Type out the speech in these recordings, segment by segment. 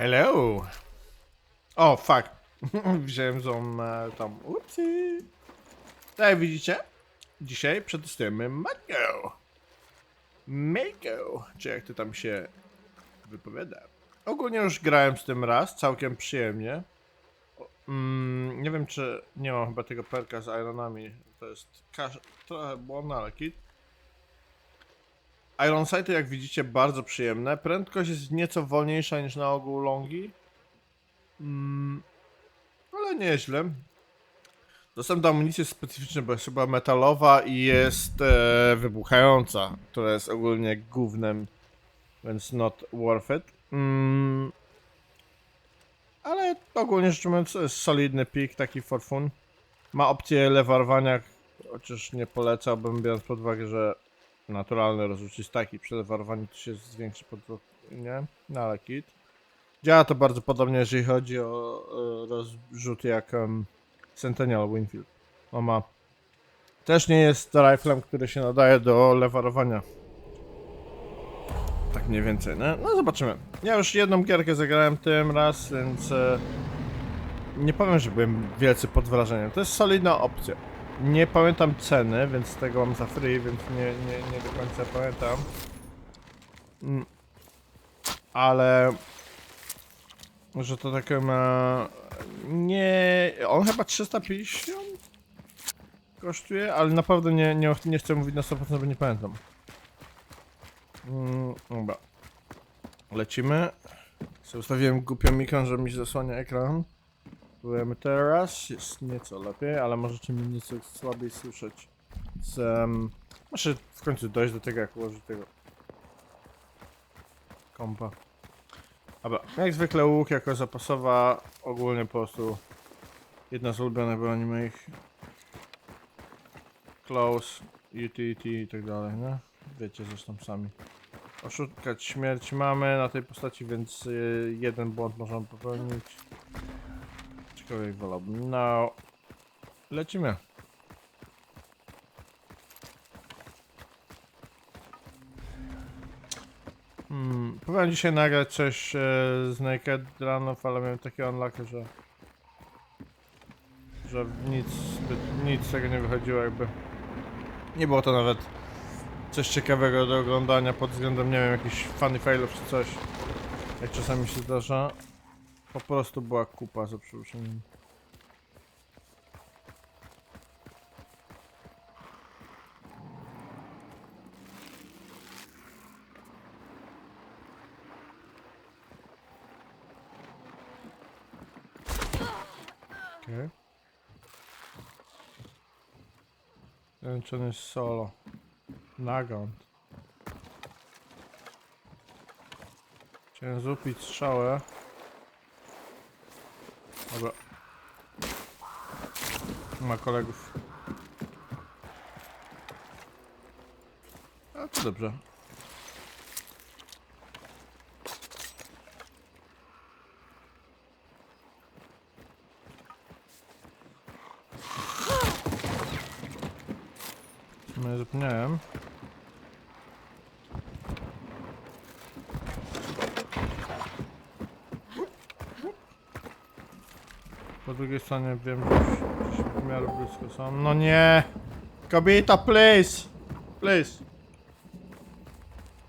Hello! O, fuck. Wziąłem tą e, tam. Upsi. Tak widzicie, dzisiaj przetestujemy Mango. Mango, czy jak to tam się wypowiada. Ogólnie już grałem z tym raz, całkiem przyjemnie. Mm, nie wiem, czy nie mam chyba tego perka z ironami. To jest trochę błąd, ale kit. Iron Sighty, jak widzicie, bardzo przyjemne. Prędkość jest nieco wolniejsza niż na ogół longi. Mm, ale nieźle. Dostęp do amunicji jest specyficzny, bo jest chyba metalowa i jest e, wybuchająca, która jest ogólnie gównem, więc not worth it. Mm, ale ogólnie rzecz to jest solidny pik, taki for fun. Ma opcję lewarowania, chociaż nie polecałbym, biorąc pod uwagę, że naturalny rozrzut jest taki, przy lewarowaniu to się zwiększy podwójnie, no ale kit. Działa to bardzo podobnie, jeżeli chodzi o e, rozrzut jak um, Centennial Winfield. On ma... Też nie jest riflem, który się nadaje do lewarowania. Tak mniej więcej, no, no zobaczymy. Ja już jedną gierkę zagrałem tym raz, więc e, nie powiem, że byłem wielce pod wrażeniem. To jest solidna opcja. Nie pamiętam ceny, więc tego mam za free, więc nie, nie, nie do końca pamiętam. Mm. Ale... Że to takie ma... Nie... On chyba 350 kosztuje, ale naprawdę nie, nie, nie chcę mówić na 100%, bo nie pamiętam. Mm, dobra. Lecimy. Sobie ustawiłem głupią mikron, że mi zasłania ekran. Próbujemy teraz, jest nieco lepiej, ale możecie mnie nieco słabiej słyszeć. Z, um, muszę w końcu dojść do tego, jak ułożyć tego kompa. Dobra, jak zwykle łuk jako zapasowa, ogólnie po prostu jedna z ulubionych broni moich. Close, utility i tak dalej, nie? Wiecie zresztą sami. Oszukać śmierć mamy na tej postaci, więc y, jeden błąd możemy popełnić. Ciekawe wolałbym. No. Lecimy. Hmm, dzisiaj nagrać coś e, z Naked Runów, ale miałem takie unluck, że... Że nic, nic z tego nie wychodziło jakby. Nie było to nawet coś ciekawego do oglądania pod względem, nie wiem, jakichś funny failów czy coś. Jak czasami się zdarza. Po prostu była kupa, za przeproszeniem. On jest solo. Nagant. Chciałem zupić strzałę. Dobra. Ma kolegów. A to dobrze. Zapomniałem. Po drugiej stronie wiem, że gdzieś w miarę blisko są. No nie! Kobieta, please! Please!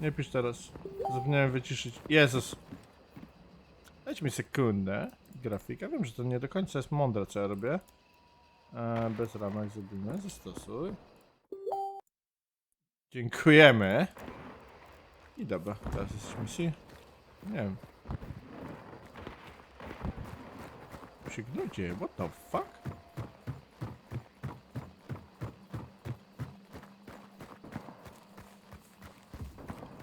Nie pisz teraz. Zapomniałem wyciszyć. Jezus! Dajcie mi sekundę. Grafika. Wiem, że to nie do końca jest mądre, co ja robię. E, bez ramek zrobimy. Zastosuj. Dziękujemy. I dobra, teraz jest misji. Nie wiem. Się gdzie? What the fuck?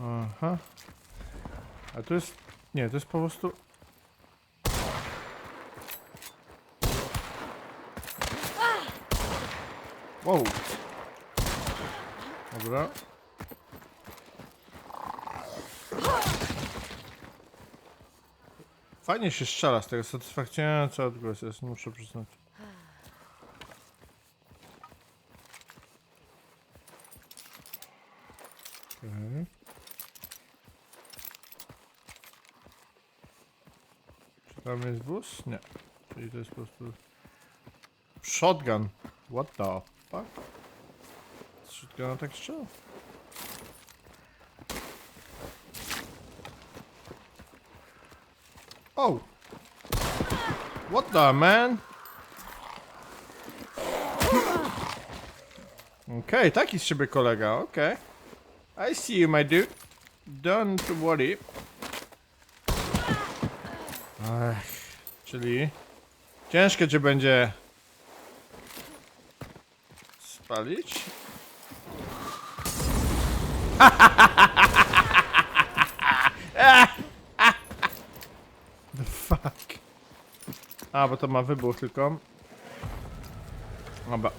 Aha. A to jest... Nie, to jest po prostu... Wow. Dobra. Fajnie się strzela z tego, satysfakcjonujący odgłos jest, muszę przyznać. Okej. Tam jest wóz? Nie. Czyli to jest po prostu... Shotgun. What the fuck? Z Shotguna tak strzela? Oh! What the man? Okej, taki z siebie kolega, okej. I see you, my dude. Don't worry. Ech, czyli ciężko cię będzie spalić. The fuck. A, bo to ma wybuch tylko. Dobra.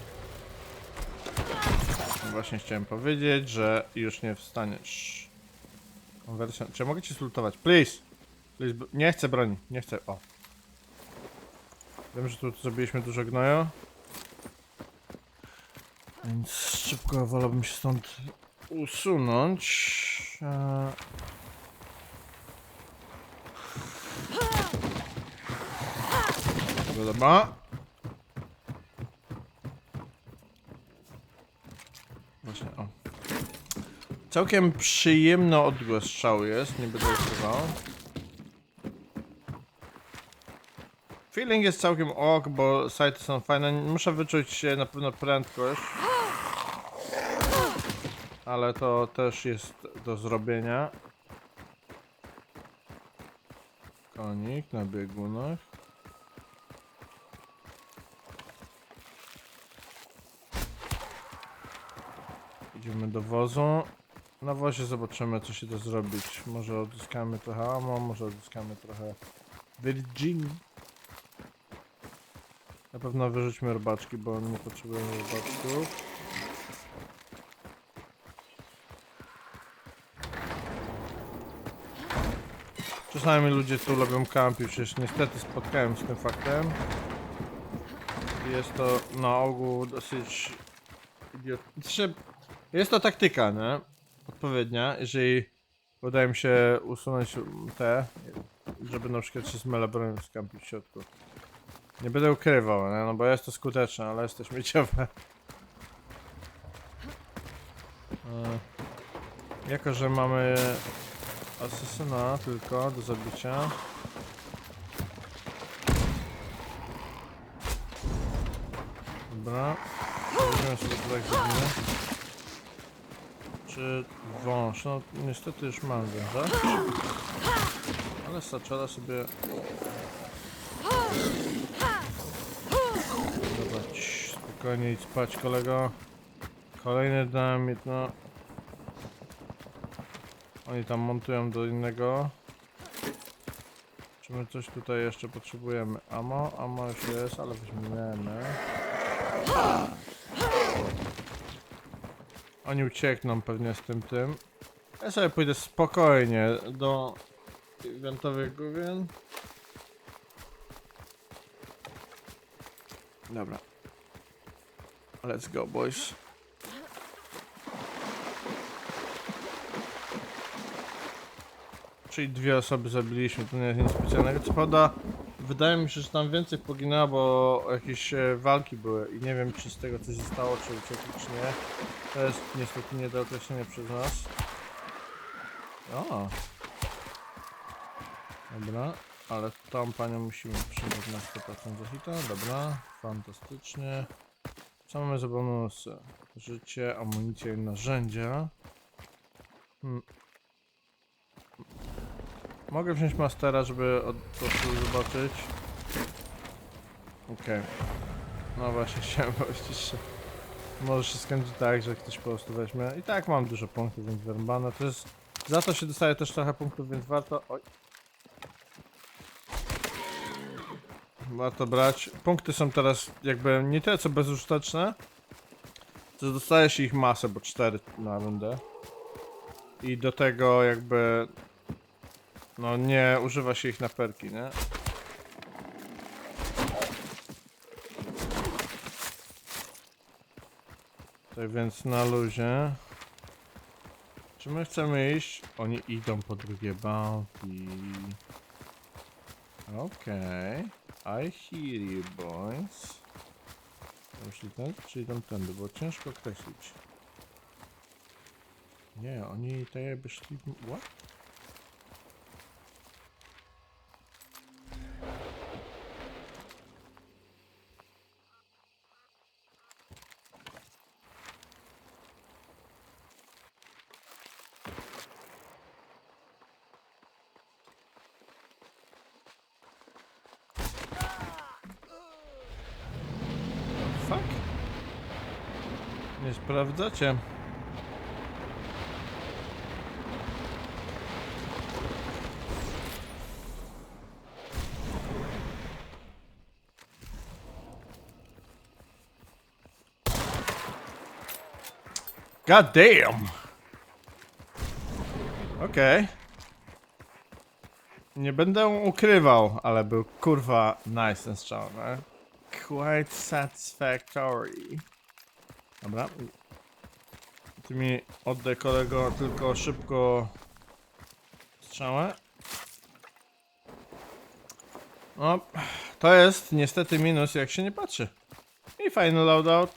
Właśnie chciałem powiedzieć, że już nie wstaniesz. Konwersja. Czy mogę cię slutować? Please! Please, nie chcę broni, nie chcę. O. Wiem, że tu zrobiliśmy dużo gnoju. Więc szybko wolałbym się stąd usunąć. Dobra, dobra. Właśnie, o. Całkiem przyjemny odgłos strzału jest, nie będę ukrywał. Feeling jest całkiem ok, bo sajty są fajne. Muszę wyczuć na pewno prędkość. Ale to też jest do zrobienia. Konik na biegunach. Idziemy do wozu. Na wozie zobaczymy co się da zrobić. Może odzyskamy trochę ammo, może odzyskamy trochę Virgin. Na pewno wyrzućmy robaczki, bo nie potrzebujemy robaczków. Czasami ludzie tu lubią kampić, przecież niestety spotkałem się z tym faktem. Jest to na ogół dosyć idiotyczne. Jest to taktyka, nie? Odpowiednia, jeżeli udaje mi się usunąć te, żeby na przykład się z skampić w środku. Nie będę ukrywał, nie? no bo jest to skuteczne, ale jest to śmieciowe. E, Jako, że mamy asesyna tylko do zabicia. Dobra. Weźmiemy sobie zrobimy. Czy wąż? No niestety już mam węża. Ale saczela sobie... Dobra, cii, spokojnie idź spać kolego. Kolejny dynamit, no. Oni tam montują do innego. Czy my coś tutaj jeszcze potrzebujemy? Amo? Amo już jest, ale weźmiemy. Oni uciekną pewnie z tym tym. Ja sobie pójdę spokojnie do eventowych główien. Dobra. Let's go, boys. Czyli dwie osoby zabiliśmy, to nie jest nic specjalnego. Co prawda, wydaje mi się, że tam więcej poginęło, bo jakieś e, walki były i nie wiem, czy z tego coś zostało, czy uciekli, czy nie. To jest niestety nie do określenia przez nas. O. Dobra, ale tą panią musimy przyjąć na 100% za hita. Dobra, fantastycznie. Co mamy za bonusy? Życie, amunicja i narzędzia. Hmm. Mogę wziąć mastera, żeby od prostu zobaczyć. Okej. No właśnie, chciałem powiedzieć, że może się skończyć tak, że ktoś po prostu weźmie. I tak mam dużo punktów, więc wyrąbane. To jest... Za to się dostaje też trochę punktów, więc warto... Oj. Warto brać. Punkty są teraz jakby nie tyle co bezużyteczne, to dostaje się ich masę, bo 4 na rundę. I do tego jakby no nie używa się ich na perki, nie? Tak więc na luzie. Czy my chcemy iść? Oni idą po drugie bounty. Okej. I hear you, boys. Jeśli ten, czy idą tędy, bo ciężko określić. Nie, oni tak jakby szli... What? Fuck? Nie sprawdzacie. God damn! Okej. Nie będę ukrywał, ale był kurwa nice ten strzał, no? Quite satisfactory. Dobra. Ty mi oddaj kolego tylko szybko strzałę. No, to jest niestety minus jak się nie patrzy. I fajny loadout.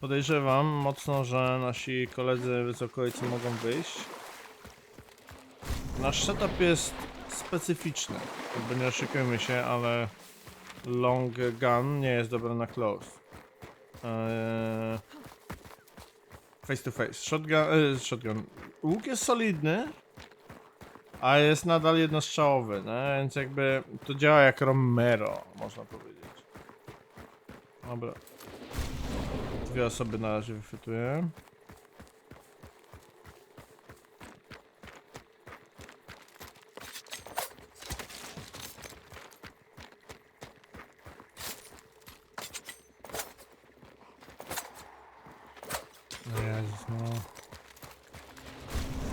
Podejrzewam mocno, że nasi koledzy z okolicy mogą wyjść. Nasz setup jest specyficzny. Jakby nie oszukujmy się, ale long gun nie jest dobry na close. Eee, face to face. Shotgun, e, shotgun. Łuk jest solidny, a jest nadal jednostrzałowy, więc jakby to działa jak Romero, można powiedzieć. Dobra. Dwie osoby na razie wychwytuję. No Jezus, no.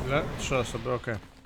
Ile?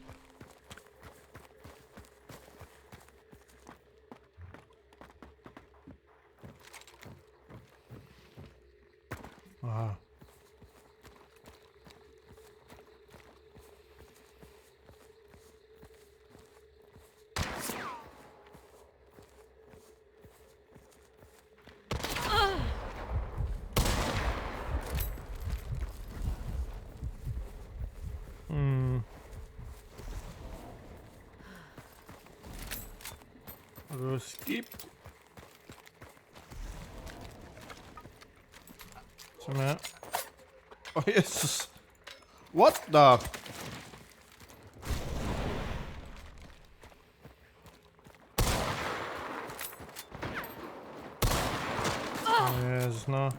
Skip. Co mnie? O Jezus! What the? O Jezu, no.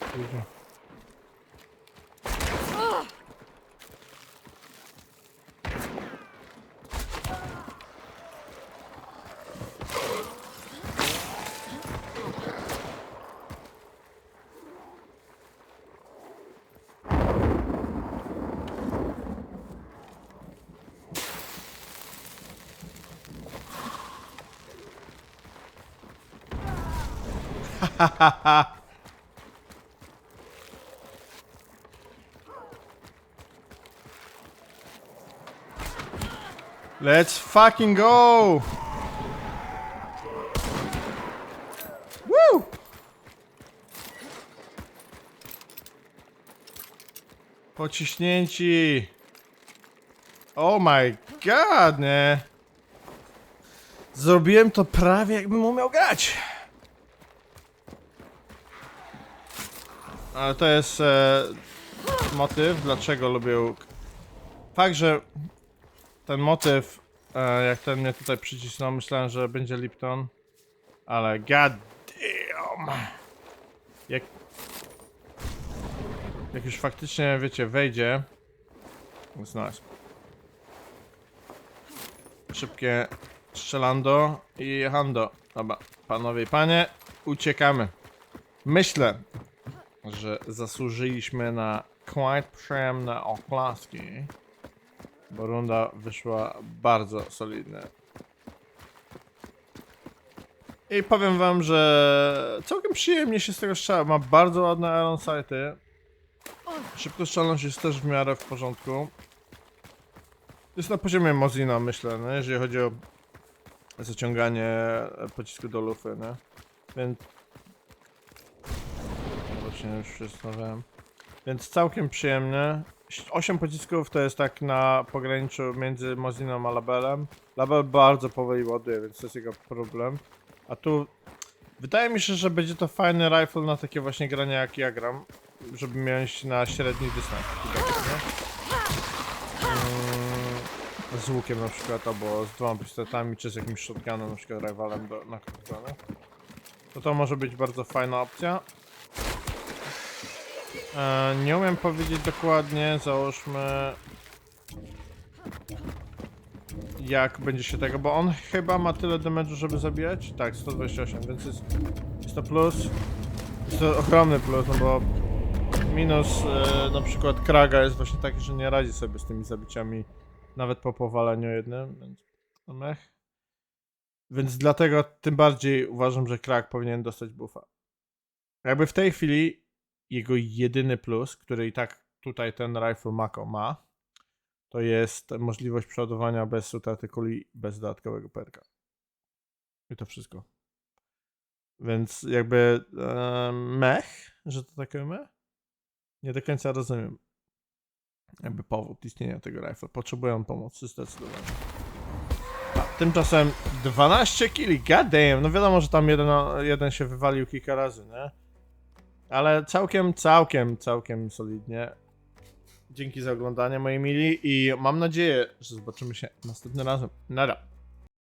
Kurwa. Let's fucking go! Woo! Pociśnięci! Oh my god, nie? Zrobiłem to prawie jakbym umiał grać. Ale to jest e, motyw, dlaczego lubię... Fakt, że ten motyw, e, jak ten mnie tutaj przycisnął, myślałem, że będzie Lipton. Ale god damn. Jak... Jak już faktycznie, wiecie, wejdzie... Jest nice. Szybkie strzelando i jechando. Dobra, panowie i panie, uciekamy. Myślę, że zasłużyliśmy na quite przyjemne oklaski. Bo runda wyszła bardzo solidna. I powiem wam, że całkiem przyjemnie się z tego strzela. Ma bardzo ładne iron sighty. Szybkostrzelność jest też w miarę w porządku. Jest na poziomie Mozina, myślę, jeżeli chodzi o zaciąganie pocisku do lufy, nie? Więc... Właśnie już zastanawiałem. Więc całkiem przyjemnie. 8 pocisków to jest tak na pograniczu między Moziną a Labelem. Label bardzo powoli ładuje, więc to jest jego problem. A tu wydaje mi się, że będzie to fajny rifle na takie właśnie grania jak ja gram. Żeby mieć na średni dystans. nie? Mm, z łukiem na przykład, albo z dwoma pistoletami, czy z jakimś shotgunem, na przykład rivalem do, na nie? To to może być bardzo fajna opcja. E, nie umiem powiedzieć dokładnie, załóżmy jak będzie się tego, bo on chyba ma tyle damage'u, żeby zabijać? Tak, 128, więc jest, jest to plus. Jest to ogromny plus, no bo minus e, na przykład Kraga jest właśnie taki, że nie radzi sobie z tymi zabiciami nawet po powaleniu jednym, więc no mech. Więc dlatego tym bardziej uważam, że Krag powinien dostać buffa. Jakby w tej chwili jego jedyny plus, który i tak tutaj ten rifle Mako ma, to jest możliwość przeładowania bez utraty kuli, bez dodatkowego perka. I to wszystko. Więc jakby e, mech, że to takie mech? Nie do końca rozumiem. Jakby powód istnienia tego rifle. Potrzebuje on pomocy zdecydowanie. A, tymczasem 12 kili, god damn. No wiadomo, że tam jeden, jeden się wywalił kilka razy, nie? Ale całkiem, całkiem, całkiem solidnie. Dzięki za oglądanie, moi mili, i mam nadzieję, że zobaczymy się następnym razem. Nara.